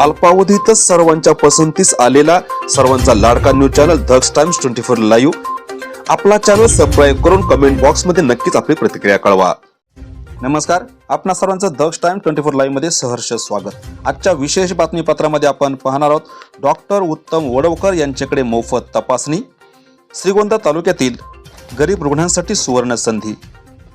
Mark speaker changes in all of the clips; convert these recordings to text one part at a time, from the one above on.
Speaker 1: अल्पावधीतच सर्वांच्या पसंतीस आलेला सर्वांचा लाडका news channel Daksh Times twenty four live. आपला चॅनल सबस्क्राईब करून कमेंट बॉक्समध्ये नक्कीच आपली प्रतिक्रिया कळवा. नमस्कार आपणा सर्वांचं दक्ष टाइम ट्वेंटी फोर लाईव्हमध्ये सहर्ष स्वागत. आजच्या विशेष बातमीपत्रामध्ये आपण पाहणार आहोत डॉक्टर उत्तम वडवकर यांच्याकडे मोफत तपासणी. श्रीगोंदा तालुक्यातील गरीब रुग्णांसाठी सुवर्ण संधी.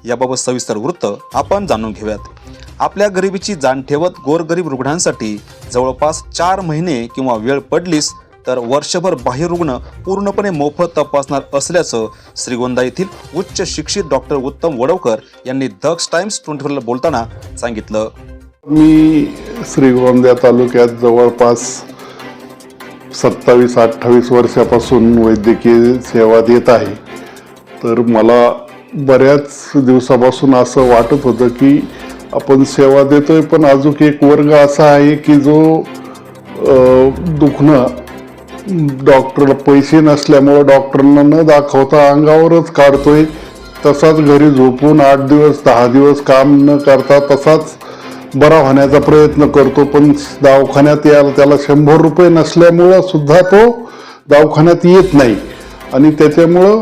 Speaker 1: याबाबत सविस्तर वृत्त आपण जाणून घेऊयात. आपल्या गरिबीची जाण ठेवत गोरगरीब रुग्णांसाठी जवळपास चार महिने किंवा वेळ पडलीस तर वर्षभर बाह्य रुग्ण पूर्णपणे मोफत तपासणार असल्याचं श्रीगोंदा येथील उच्च शिक्षित डॉक्टर उत्तम वडवकर यांनी दक्ष टाइम्स ट्वेंटी फोरला बोलताना सांगितलं.
Speaker 2: मी श्रीगोंदा तालुक्यात जवळपास सत्तावीस अठ्ठावीस वर्षापासून वैद्यकीय सेवा देत आहे. तर मला बऱ्याच दिवसापासून असं वाटत होतं की आपण सेवा देतोय पण अजून एक वर्ग असा आहे की जो दुखणं डॉक्टरला पैसे नसल्यामुळं डॉक्टरांना न दाखवता अंगावरच काढतोय. तसाच घरी झोपून आठ दिवस दहा दिवस काम न करता तसाच बरा होण्याचा प्रयत्न करतो पण दवाखान्यात यायला त्याला शंभर रुपये नसल्यामुळं सुद्धा तो दवाखान्यात येत नाही. आणि त्याच्यामुळं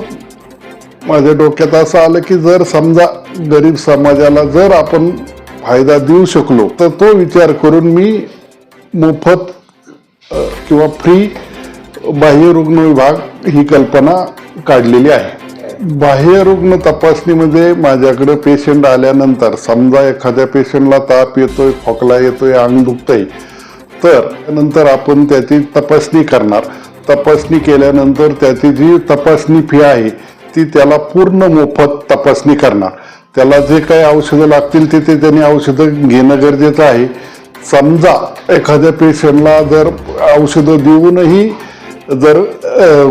Speaker 2: माझ्या डोक्यात असं आलं की जर समजा गरीब समाजाला जर आपण फायदा देऊ शकलो. तर तो विचार करून मी मोफत किंवा फ्री बाह्य रुग्ण विभाग ही कल्पना काढलेली आहे. बाह्य रुग्ण तपासणीमध्ये माझ्याकडे पेशंट आल्यानंतर समजा एखाद्या पेशंटला ताप येतोय खोकला येतोय अंग दुखतंय तर नंतर आपण त्याची तपासणी करणार. तपासणी केल्यानंतर त्याची जी तपासणी फी आहे ती त्याला पूर्ण मोफत तपासणी करणार. त्याला जे काही औषधं लागतील ते ते त्यांनी औषधं घेणं गरजेचं आहे. समजा एखाद्या पेशंटला जर औषधं देऊनही जर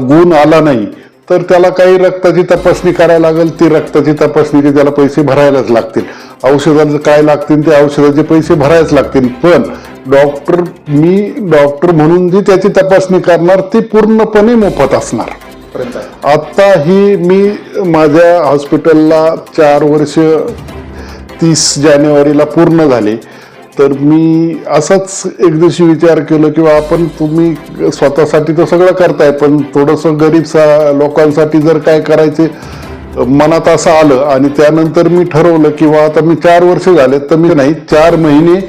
Speaker 2: गुण आला नाही तर त्याला काही रक्ताची तपासणी करायला लागेल. ती रक्ताची तपासणीचे त्याला पैसे भरायलाच लागतील. औषधाचं काय लागतील ते औषधाचे पैसे भरायच लागतील. पण डॉक्टर मी डॉक्टर म्हणून जी त्याची तपासणी करणार ती पूर्णपणे मोफत असणार. आता ही मी माझ्या हॉस्पिटलला चार वर्ष तीस जानेवारीला पूर्ण झाले. तर मी असाच एक दिवशी विचार केलो किंवा आपण तुम्ही स्वतःसाठी तर सगळं करताय पण थोडंसं गरीब सा लोकांसाठी जर काय करायचे मनात असं आलं आणि त्यानंतर मी ठरवलं किंवा आता मी चार वर्ष झाले तर मी नाही चार महिने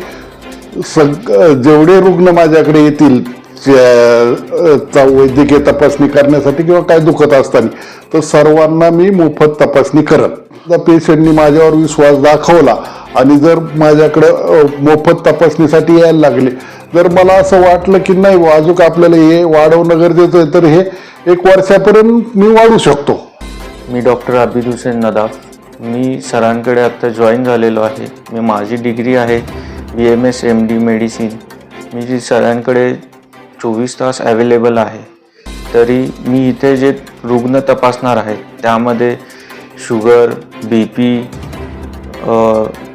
Speaker 2: सग जेवढे रुग्ण माझ्याकडे येतील चा वैद्यकीय तपासणी करण्यासाठी किंवा काय दुखत असताना तर सर्वांना मी मोफत तपासणी करत. त्या पेशंटनी माझ्यावर विश्वास दाखवला आणि जर माझ्याकडं मोफत तपासणीसाठी यायला लागले जर मला असं वाटलं की नाही बुवा, आपल्याला हे वाढवणं गरजेचं आहे तर हे एक वर्षापर्यंत मी वाढू शकतो.
Speaker 3: मी डॉक्टर आबिद हुसेन नदाफ. मी सरांकडे आत्ता जॉईन झालेलो आहे. मी माझी डिग्री आहे B M S M D medicine. मी जी सरांकडे चोवीस तास अवेलेबल आहे. तरी मी इथे जे रुग्ण तपासणार आहे त्यामध्ये sugar B P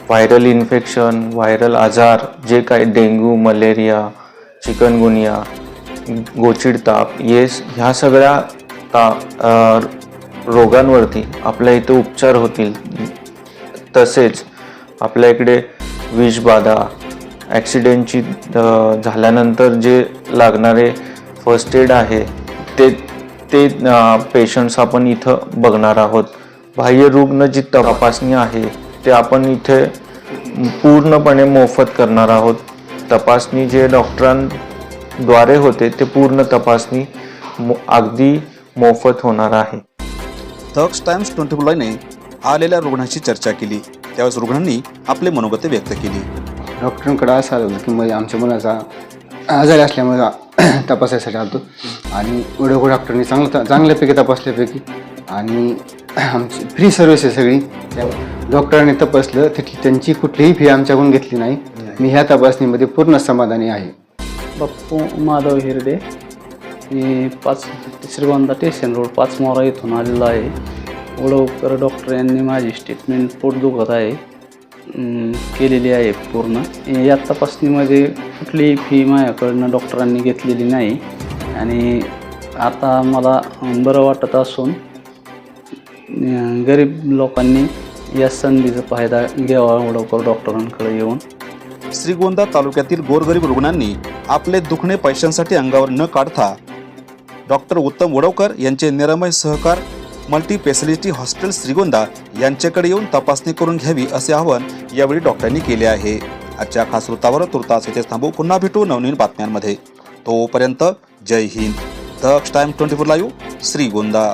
Speaker 3: viral infection viral आजार जे काही डेंग्यू मलेरिया चिकनगुनिया गोचिड ताप येस ह्या सगळ्या ता रोगांवरती आपल्या इथे उपचार होतील. तसेच आपल्या इकडे विषबाधा ॲक्सिडेंटची झाल्यानंतर जे लागणारे फर्स्ट एड आहे ते ते पेशंट्स आपण इथं बघणार आहोत. बाह्य रुग्ण जी तपासणी आहे ते आपण इथे पूर्णपणे मोफत करणार आहोत. तपासणी जे डॉक्टरांद्वारे होते ते पूर्ण तपासणी मो- अगदी मोफत होणार आहे.
Speaker 1: थक्स टाइम्स ट्वेंटी फोर लाईने आलेल्या रुग्णांशी चर्चा केली. त्यावेळेस रुग्णांनी आपले मनोगत व्यक्त केली.
Speaker 4: डॉक्टरांकडे असं आलं होतं की म्हणजे आमच्या मुलाचा आजारी असल्यामुळे तपासायसाठी आलतो. आणि वडोको डॉक्टरनी चांगलं चांगल्यापैकी तपासल्यापैकी आणि आमची फ्री सर्व्हिस आहे सगळी. त्या डॉक्टरांनी तपासलं तर त्यांची कुठलीही फी आमच्याकडून घेतली नाही. मी ह्या तपासणीमध्ये पूर्ण समाधानी आहे.
Speaker 5: बाप्पू माधव हिरडे. मी पाच श्रीगोंदा स्टेशन रोड पाच मोरा इथून आलेलो आहे. वडवकर डॉक्टर यांनी माझी स्टेटमेंट पोट दुखत आहे. केलेली आहे पूर्ण. या तपासणीमध्ये कुठलीही फी माझ्याकडनं डॉक्टरांनी घेतलेली नाही. आणि आता मला बरं वाटत असून गरीब लोकांनी या संधीचा फायदा घ्यावा लवकर डॉक्टरांकडे येऊन.
Speaker 1: श्रीगोंदा तालुक्यातील गोरगरीब रुग्णांनी आपले दुखणे पैशांसाठी अंगावर न काढता डॉक्टर उत्तम वडवकर यांचे निरामय सहकार मल्टी स्पेशालिटी हॉस्पिटल श्रीगोंदा यांच्याकडे येऊन तपासणी करून घ्यावी असे आवाहन यावेळी डॉक्टरांनी केले आहे. आजच्या खास वृत्तावर तुर्तास येथे थांबू. पुन्हा भेटू नवनवीन बातम्यांमध्ये. तोपर्यंत जय Hind. Daksh time twenty four live Shrigonda.